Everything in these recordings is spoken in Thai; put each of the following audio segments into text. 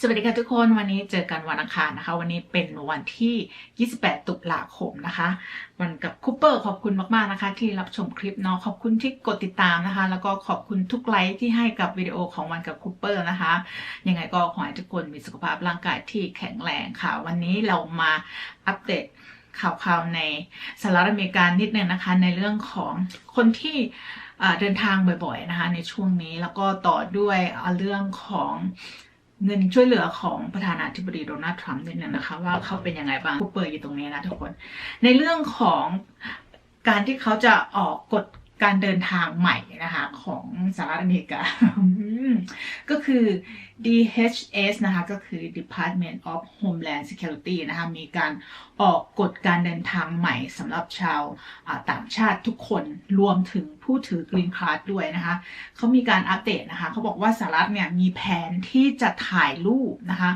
สวัสดีค่ะทุกคนวันนี้เจอกันวันอังคารนะคะ วันนี้เป็นวันที่ 28 ตุลาคมนะคะ วันกับคูเปอร์ขอบคุณมากๆนะคะ ที่รับชมคลิปเนาะขอบคุณที่กดติดตามนะคะ แล้วก็ขอบคุณทุกไลค์ที่ให้กับวิดีโอของวันกับคูเปอร์นะคะยังไงก็ขอให้ทุกคนมีสุขภาพร่างกายที่แข็งแรงค่ะ วันนี้เรามาอัปเดตข่าวๆในสหรัฐอเมริกานิดนึงนะคะ ในเรื่องของคนที่เดินทางบ่อยๆนะคะ ในช่วงนี้แล้วก็ต่อด้วยเรื่องของ เงินช่วยเหลือของประธานาธิบดีโดนัลด์ทรัมป์นิดนึงนะคะ ว่าเขาเป็นยังไงบ้างผู้เปิดอยู่ตรงนี้นะทุกคน ในเรื่องของการที่เขาจะออกกฎการเดินทางใหม่นะคะของสหรัฐอเมริกา ก็คือ DHS นะคะ ก็คือ Department of Homeland Security นะคะ มีการออกกฎการเดินทางใหม่สำหรับชาวต่างชาติทุกคนรวมถึงผู้ถือกรีนคาร์ดด้วยนะคะเขามีการอัปเดตนะคะเขาบอกว่าสหรัฐเนี่ยมีแผนที่จะถ่ายรูปนะคะ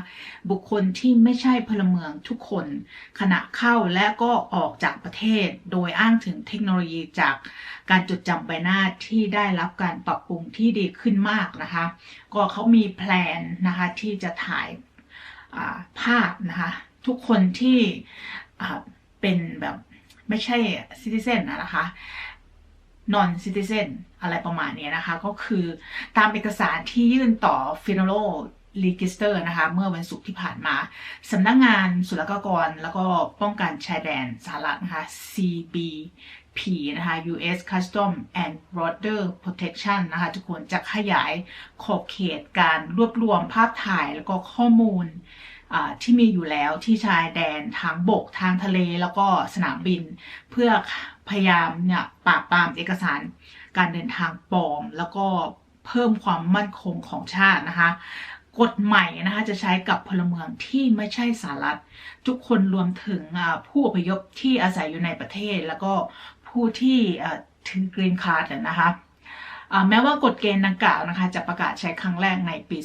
บุคคลที่ไม่ใช่พลเมืองทุกคน ขณะเข้าและก็ออกจากประเทศ โดยอ้างถึงเทคโนโลยีจากการจดจำใบหน้าที่ได้รับการปรับปรุงที่ดีขึ้นมากนะคะก็เขามีแพลนนะคะที่จะถ่ายภาพนะคะ ทุกคนที่เป็นแบบไม่ใช่ซิติเซนนะคะ non citizen อะไรประมาณนี้นะคะ ก็คือตามเอกสารที่ยื่นต่อ Federal Register นะคะ เมื่อวันศุกร์ที่ผ่านมาสำนักงงานศุลกากร แล้วก็ป้องกันชายแดนสหรัฐนะคะ CBP นะคะ U.S. Custom and Border Protection นะคะทุกคนจะขยายขอบเขตการรวบรวมภาพถ่ายแล้วก็ข้อมูล ที่มีอยู่แล้วที่ชายแดนทางบกทางทะเลแล้วก็สนามบิน เพื่อพยายามเนี่ยปราบปรามเอกสารการเดินทางปลอม แล้วก็เพิ่มความมั่นคงของชาตินะคะกฎใหม่นะคะจะใช้กับพลเมืองที่ไม่ใช่สหรัฐ ทุกคนรวมถึงผู้อพยพที่อาศัยอยู่ในประเทศ แล้วก็ผู้ที่ถือกรีนคาร์ดนะคะ แม้ว่ากฎเกณฑ์ดังกล่าวนะคะจะประกาศใช้ครั้งแรกในปี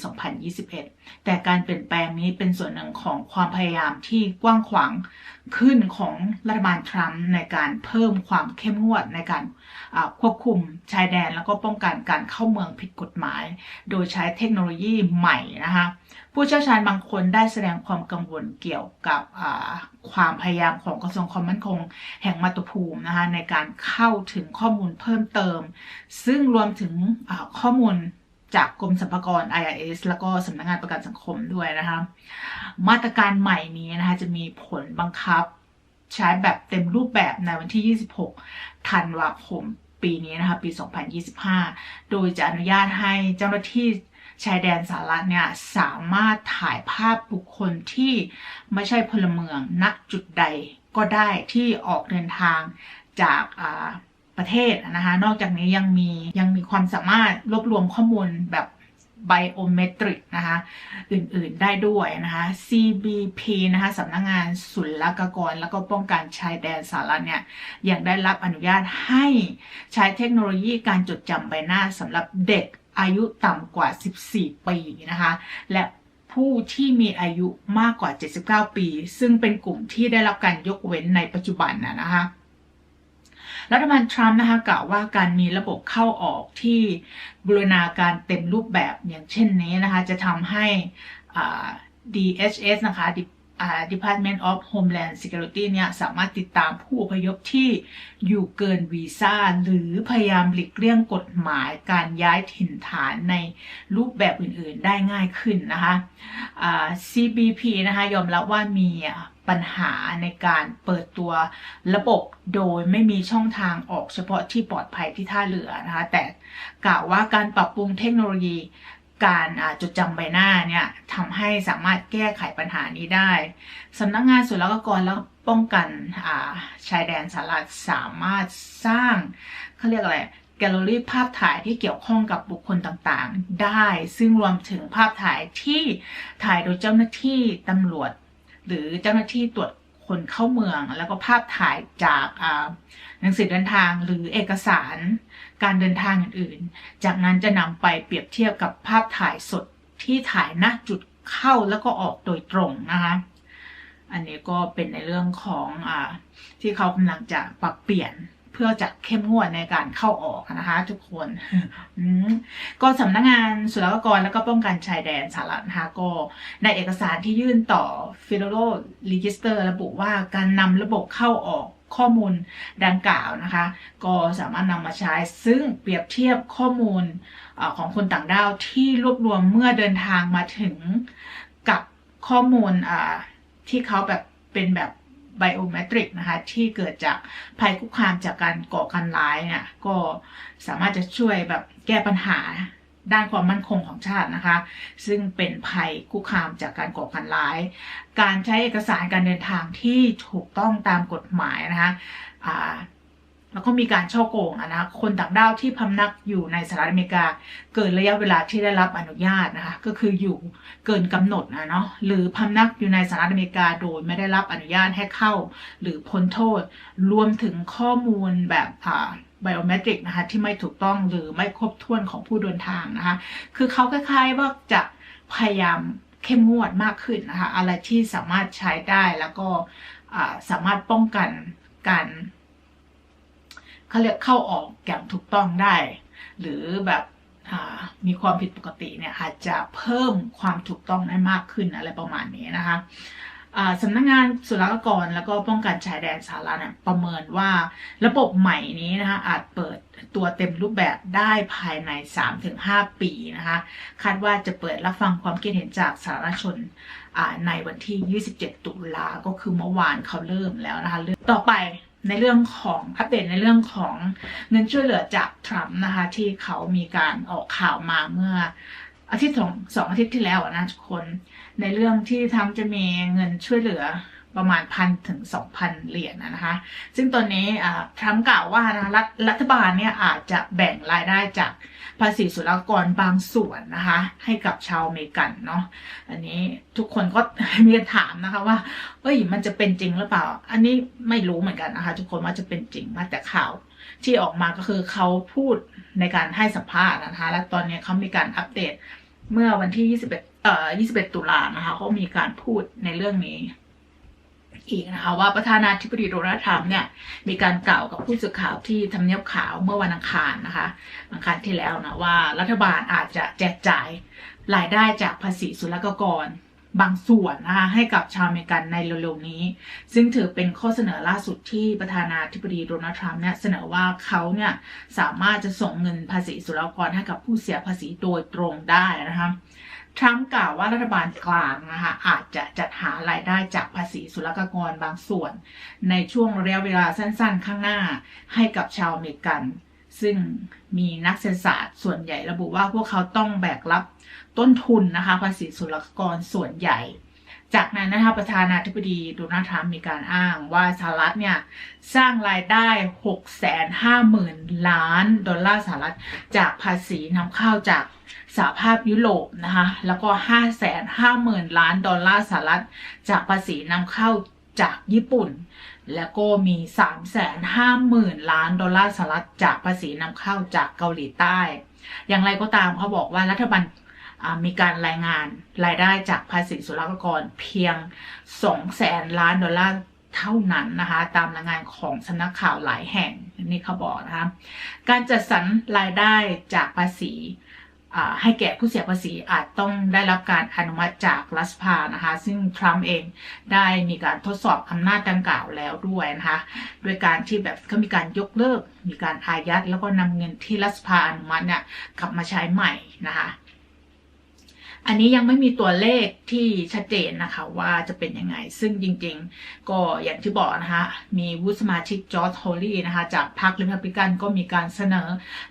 2021 แต่การเปลี่ยนแปลงนี้เป็นส่วนหนึ่งของความพยายามที่กว้างขวางขึ้นของรัฐบาลทรัมป์ในการเพิ่มความเข้มงวดในการ ควบคุมชายแดนแล้วก็ป้องกันการเข้าเมืองผิดกฎหมาย โดยใช้เทคโนโลยีใหม่นะคะผู้เชี่ยวชาญบางคนได้แสดงความกังวลเกี่ยวกับความพยายามของกระทรวงความมั่นคง แห่งมาตุภูมินะคะในการเข้าถึงข้อมูลเพิ่มเติม ซึ่งรวมถึงข้อมูลจากกรมสรรพากร IRS แล้วก็สำนักงานประกันสังคมด้วยนะคะมาตรการใหม่นี้นะคะจะมีผลบังคับ ใช้แบบเต็มรูปแบบในวันที่ 26 ธันวาคม ปีนี้นะคะ ปี 2025 โดยจะอนุญาตให้เจ้าหน้าที่ชายแดนสหรัฐเนี่ยสามารถถ่ายภาพบุคคลที่ไม่ใช่พลเมืองณจุดใดก็ได้ที่ออกเดินทางจากประเทศนะคะ นอกจากนี้ยังมียังมีความสามารถรวบรวมข้อมูลแบบ ไบโอเมตริกนะคะอื่นๆได้ด้วยนะคะ CBP นะคะสำนักงงานศุลกากร แล้วก็ป้องกันชายแดนสหรัฐเนี่ยยังได้รับอนุญาตให้ใช้เทคโนโลยีการจดจำใบหน้าสำหรับเด็กอายุต่ำกว่า 14 ปีนะคะและผู้ที่มีอายุมากกว่า 79 ปี ซึ่งเป็นกลุ่มที่ได้รับการยกเว้นในปัจจุบันนะนะคะ รัฐบาลทรัมป์นะคะกล่าวว่าการมีระบบเข้าออกที่บูรณาการเต็มรูปแบบอย่างเช่นนี้นะคะ จะทำให้ DHS นะคะ Department of Homeland Security เนี่ยสามารถติดตามผู้อพยพที่อยู่เกินวีซ่า หรือพยายามหลีกเลี่ยงกฎหมายการย้ายถิ่นฐานในรูปแบบอื่นๆ ได้ง่ายขึ้นนะคะ CBP นะคะยอมรับว่ามีปัญหาในการเปิดตัวระบบโดยไม่มีช่องทางออกเฉพาะที่ปลอดภัยที่ท่าเรือนะคะ แต่กล่าวว่าการปรับปรุงเทคโนโลยี การจดจำใบหน้าเนี่ยทำให้สามารถแก้ไขปัญหานี้ได้สำนักงานศุลกากรและป้องกันชายแดนสหรัฐสามารถสร้างเขาเรียกอะไรแกลเลอรี่ภาพถ่ายที่เกี่ยวข้องกับบุคคลต่างๆ ได้ ซึ่งรวมถึงภาพถ่ายที่ถ่ายโดยเจ้าหน้าที่ตำรวจ หรือเจ้าหน้าที่ตรวจ คนเข้าเมือง แล้วก็ภาพถ่ายจากหนังสือเดินทางหรือเอกสารการเดินทางอื่นๆ จากนั้นจะนำไปเปรียบเทียบกับภาพถ่ายสดที่ถ่ายณจุดเข้าแล้วก็ออกโดยตรงนะคะ อันนี้ก็เป็นในเรื่องของอที่เขากำลังจะปรับเปลี่ยน เพื่อจะเข้มงวดในการเข้าออกนะคะทุกคนอืมก็สำนักงานศุลกากรและก็ป้องกันชายแดนสหรัฐนะคะก็ในเอกสารที่ยื่นต่อ Federal Register ระบุว่าการนำระบบเข้าออกข้อมูลดังกล่าวนะคะ ก็สามารถนำมาใช้ซึ่งเปรียบเทียบข้อมูลอของคนต่างด้าวที่รวบรวมเมื่อเดินทางมาถึงกับข้อมูลที่เขาแบบเป็นแบบ ไบโอเมตริกนะคะที่เกิดจากภัยคุกคามจากการก่อการร้ายเนี่ยก็สามารถจะช่วยแบบแก้ปัญหาด้านความมั่นคงของชาตินะคะ ซึ่งเป็นภัยคุกคามจากการก่อการร้าย การใช้เอกสารการเดินทางที่ถูกต้องตามกฎหมายนะคะอ่า แล้วก็มีการช่อโกงอะนะคนต่างด้าวที่พำนักอยู่ในสหรัฐอเมริกา เกินระยะเวลาที่ได้รับอนุญาตนะคะก็คืออยู่เกินกำหนดนะเนาะหรือพำนักอยู่ในสหรัฐอเมริกาโดยไม่ได้รับอนุญาตให้เข้า หรือพ้นโทษ รวมถึงข้อมูลแบบอ่าไบโอเมตริกนะคะที่ไม่ถูกต้องหรือไม่ครบถ้วนของผู้เดินทางนะคะคือเขาคล้ายๆว่าจะพยายามเข้มงวดมากขึ้นนะคะอะไรที่สามารถใช้ได้แล้วก็อ่าสามารถป้องกันการ เขาเรียกเข้าออกอย่างถูกต้องได้ หรือแบบมีความผิดปกติเนี่ยอาจจะเพิ่มความถูกต้องได้มากขึ้นอะไรประมาณนี้นะคะสำนักงงานศุลกากรแล้วก็ป้องกันชายแดนสหรัฐเนี่ยประเมินว่าระบบใหม่นี้นะคะอาจเปิดตัวเต็มรูปแบบได้ภายใน 3-5 ปีนะคะคาดว่าจะเปิดรับฟังความคิดเห็นจากสาธารณชนในวันที่ 27 ตุลาก็คือเมื่อวานเขาเริ่มแล้วนะคะเรื่องต่อไป ในเรื่องของอัปเดตในเรื่องของเงินช่วยเหลือจากทรัมป์นะคะ ที่เขามีการออกข่าวมาเมื่ออาทิตย์สองสองอาทิตย์ที่แล้วนะทุกคน ในเรื่องที่ทรัมป์จะมีเงินช่วยเหลือ ประมาณพันถึงสองพันเหรียญนะนะคะ ซึ่งตอนนี้ทรัมป์กล่าวว่านะรัฐรัฐบาลเนี่ยอาจจะแบ่งรายได้จากภาษีศุลกากรบางส่วนนะคะ ให้กับชาวอเมริกันเนาะอันนี้ทุกคนก็มีคำถามนะคะว่า เอ้ยมันจะเป็นจริงหรือเปล่า อันนี้ไม่รู้เหมือนกันนะคะ ทุกคนว่าจะเป็นจริงมาแต่ข่าวที่ออกมาก็คือเขาพูดในการให้สัมภาษณ์นะคะ และตอนนี้เขามีการอัปเดตเมื่อวันที่ 21 เอ่อ 21 ตุลานะคะเขามีการพูดในเรื่องนี้ อีกนะคะว่าประธานาธิบดีโดนัลด์ทรัมป์เนี่ยมีการกล่าวกับผู้สื่อข่าวที่ทำเนียบขาวเมื่อวันอังคารนะคะอังคารที่แล้วนะว่ารัฐบาลอาจจะแจกจ่ายรายได้จากภาษีศุลกากรบางส่วนนะคะให้กับชาวอเมริกันในเร็วๆนี้ ซึ่งถือเป็นข้อเสนอล่าสุดที่ประธานาธิบดีโดนัลด์ทรัมป์เนี่ยเสนอว่าเขาเนี่ยสามารถจะส่งเงินภาษีศุลกากรให้กับผู้เสียภาษีโดยตรงได้นะคะ ทรัมป์กล่าวว่ารัฐบาลกลางนะคะอาจจะจัดหารายได้จากภาษีศุลกากรบางส่วน ในช่วงระยะเวลาสั้นๆ ข้างหน้าให้กับชาวอเมริกัน ซึ่งมีนักเศรษฐศาสตร์ส่วนใหญ่ระบุว่าพวกเขาต้องแบกรับต้นทุนนะคะภาษีศุลกากรส่วนใหญ่ จากนั้นนะคะประธานาธิบดีโดนัลด์ทรัมป์มีการอ้างว่าสหรัฐเนี่ยสร้างรายได้ 650,000 ล้านดอลลาร์สหรัฐ จากภาษีนำเข้าจากสหภาพยุโรปนะคะแล้วก็ 550,000 ล้านดอลลาร์สหรัฐ จากภาษีนำเข้าจากญี่ปุ่น แล้วก็มี 350,000 ล้านดอลลาร์สหรัฐ จากภาษีนำเข้าจากเกาหลีใต้ อย่างไรก็ตามเขาบอกว่ารัฐบาล มีการรายงานรายได้จากภาษีศุลกากรเพียง 2 แสนล้านดอลลาร์เท่านั้นนะคะ ตามรายงานของสำนักข่าวหลายแห่งนี่เขาบอกนะคะการจัดสรรรายได้จากภาษีให้แก่ผู้เสียภาษีอาจต้องได้รับการอนุมัติจากรัฐสภานะคะ ซึ่งทรัมป์เองได้มีการทดสอบอำนาจดังกล่าวแล้วด้วยนะคะโดยการที่แบบเขามีการยกเลิก มีการอายัดแล้วก็นำเงินที่รัฐสภาอนุมัติเนี่ยกลับมาใช้ใหม่นะคะ อันนี้ยังไม่มีตัวเลขที่ชัดเจนนะคะ ว่าจะเป็นยังไง ซึ่งจริงๆ ก็อย่างที่บอกนะคะ มีวุฒิสมาชิกจอร์จโฮลลี่นะคะ จากพรรคริพับลิกันก็มีการเสนอ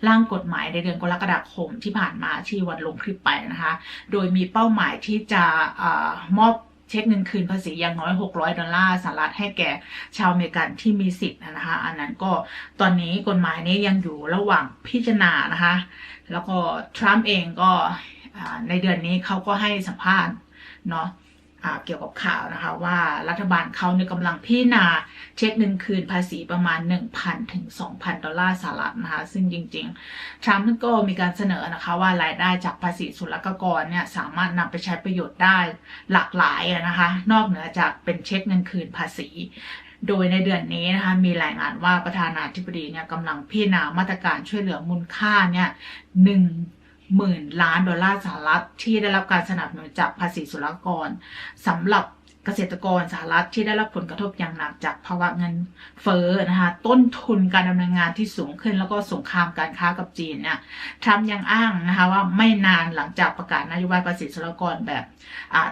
ร่างกฎหมายในเดือนกรกฎาคมที่ผ่านมาที่วันลงคลิปไปนะคะ โดยมีเป้าหมายที่จะอมอบเช็คเงินคืนภาษีอย่างน้อย 600 ดอลลาร์สหรัฐให้แก่ชาวอเมริกันที่มีสิทธิ์นะคะ อันนั้นก็ตอนนี้กฎหมายนี้ยังอยู่ระหว่างพิจารณานะคะ แล้วก็ทรัมป์เองก็ ในเดือนนี้เขาก็ให้สัมภาษณ์เนาะเกี่ยวกับข่าวนะคะว่ารัฐบาลเขาเนี่ยกำลังพิจารณาเช็คเงินคืนภาษีประมาณ 1,000 ถึง 2,000 ดอลลาร์สหรัฐนะคะ ซึ่งจริงๆ ทรัมป์ก็มีการเสนอนะคะว่ารายได้จากภาษีศุลกากรเนี่ยสามารถนำไปใช้ประโยชน์ได้หลากหลายนะคะ นอกเหนือจากเป็นเช็คเงินคืนภาษี โดยในเดือนนี้นะคะมีรายงานว่าประธานาธิบดีเนี่ยกำลังพิจารณามาตรการช่วยเหลือมูลค่าเนี่ยหนึ่ง หมื่นล้านดอลลาร์สหรัฐที่ได้รับการสนับสนุนจากภาษีศุลกรสำหรับ เกษตรกรสหรัฐที่ได้รับผลกระทบอย่างหนักจากภาวะเงินเฟ้อนะคะต้นทุนการดำเนินงานที่สูงขึ้นแล้วก็สงครามการค้ากับจีนเนี่ยทรัมป์ยังอ้างนะคะว่าไม่นานหลังจากประกาศนโยบายภาษีศุลกรแบบ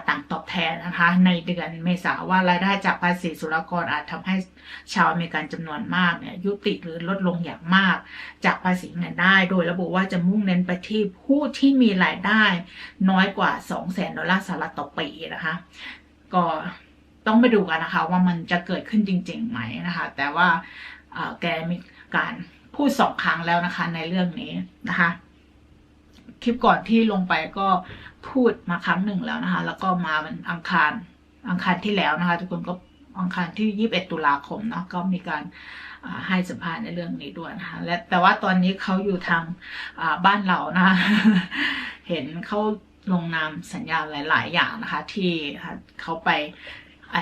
ต่างตอบแทนนะคะในเดือนเมษาว่ารายได้จากภาษีศุลกรอาจทำให้ชาวอเมริกันจำนวนมากเนี่ยยุติหรือลดลงอย่างมาก จากภาษีเงินได้ โดยระบุว่าจะมุ่งเน้นไปที่ผู้ที่มีรายได้น้อยกว่า 2 0 0 0 0 0ดอลลาร์สหรัฐต่อปีนะคะ ก็ต้องไปดูกันนะคะ ว่ามันจะเกิดขึ้นจริงๆไหมนะคะ แต่ว่าแกมีการพูดสองครั้งแล้วนะคะ ในเรื่องนี้นะคะ คลิปก่อนที่ลงไปก็พูดมาครั้งหนึ่งแล้วนะคะ แล้วก็มาวันอังคารอังคารที่แล้วนะคะ ทุกคนก็อังคารที่ 21 ตุลาคมเนาะก็มีการให้สัมภาษณ์ในเรื่องนี้ด้วยนะคะและแต่ว่าตอนนี้เขาอยู่ทางบ้านเรานะคะเห็นเขา ลงนามสัญญาหลาย ๆ อย่างนะคะ ที่เขาไป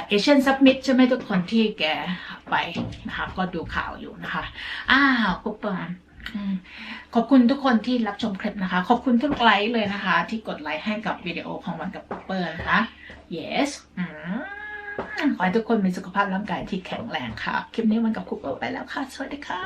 เอเชียนซับมิตใช่ไหมทุกคนที่แกไปนะคะก็ดูข่าวอยู่นะคะ อ้าวกุ๊ปเปอร์ขอบคุณทุกคนที่รับชมคลิปนะคะ ขอบคุณทุกไลค์เลยนะคะ ที่กดไลค์ให้กับวิดีโอของวันกับกุ๊ปเปอร์นะคะ yes อขอให้ทุกคนมีสุขภาพร่างกายที่แข็งแรงค่ะ คลิปนี้วันกับกุ๊ปเปอร์ไปแล้วค่ะ สวัสดีค่ะ